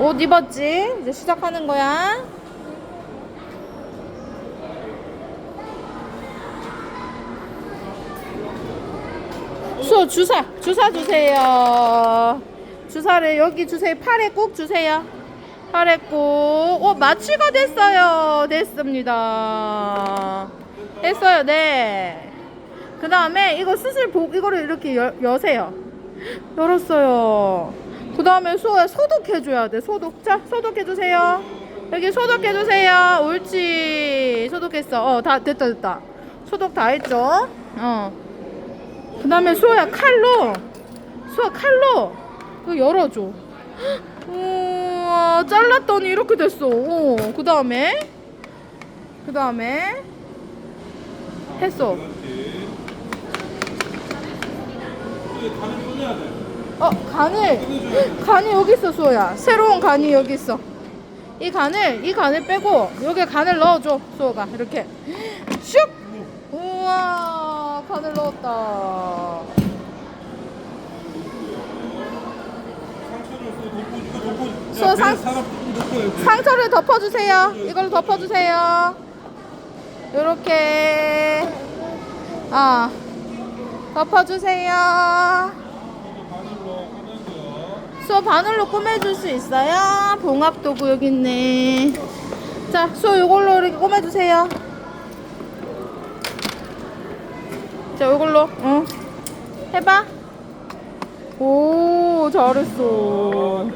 옷 입었지? 이제 시작하는 거야. 수 주사 주사 주세요. 주사를 여기 주세요. 팔에 꼭 주세요. 팔에 꼭. 어 마취가 됐어요. 됐습니다. 됐어요. 네. 그 다음에 이거 수술 복 이거를 이렇게 여, 여세요. 열었어요. 그 다음에 수호야 소독해줘야 돼. 소독. 자, 소독해주세요. 여기 소독해주세요. 옳지. 소독했어. 어, 다 됐다, 됐다. 소독 다 했죠? 어. 그 다음에 수호야 칼로. 수호 칼로. 이거 열어줘. 우와, 잘랐더니 이렇게 됐어. 어, 그 다음에. 그 다음에. 했어. 간을 꺼내야 돼. 어, 간을, 간이 여기 있어, 수호야. 새로운 간이 여기 있어. 이 간을, 이 간을 빼고, 여기에 간을 넣어줘, 수호가. 이렇게. 슉! 우와, 간을 넣었다. 수호 상-. 상처를 덮어주세요. 이걸로 덮어주세요. 요렇게. 아, 덮어주세요. 수호 바늘로 꾸며줄 수 있어요? 봉합도구 여기 있네. 자, 수호 이걸로 이렇게 꾸며주세요. 자, 이걸로, 응. 해봐. 오, 잘했어.